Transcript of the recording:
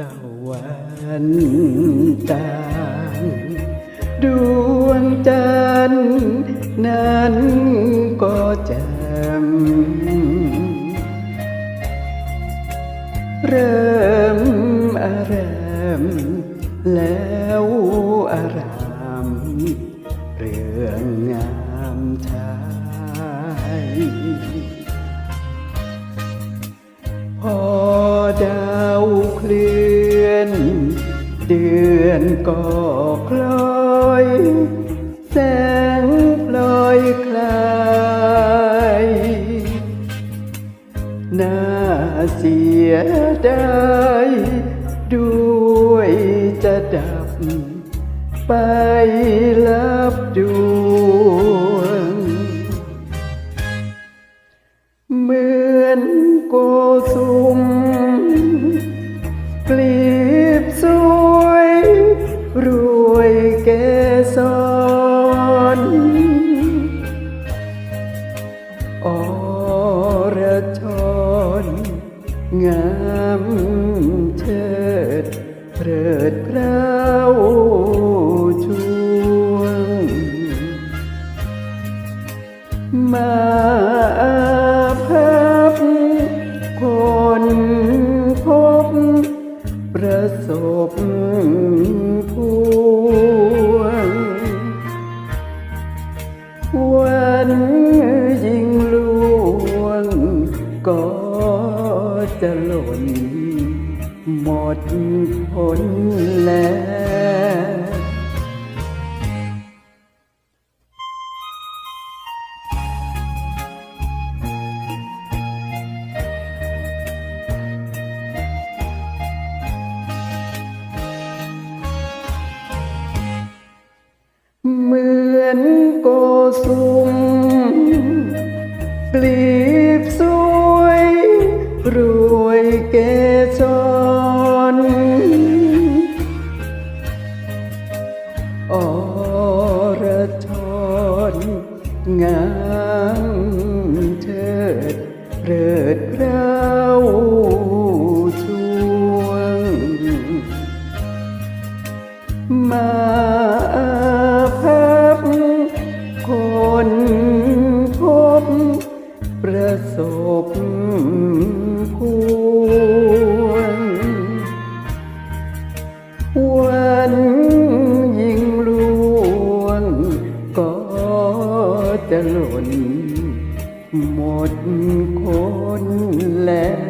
อนจางดวงจันทร์นั้นก็แจ่มเริ่มอารามแล้วอารามเรื่องงามชายพอดาวเคลื่อน เดือนก็คล้อย แสงพลอยคลายน่าเสียดายด้วยจะดับไปแล้ว รวยแกสอนอรชรงามเชิดเพิดเพร้าช่วงมา ก็จะหล่นหมดผลแล้วเหมือนโกสุมกลีบสุ รวยเกจรอรชรงามเทิดเริดเราช่วง มาพับคนพบประสบ จะหล่นหมดคนแล้ว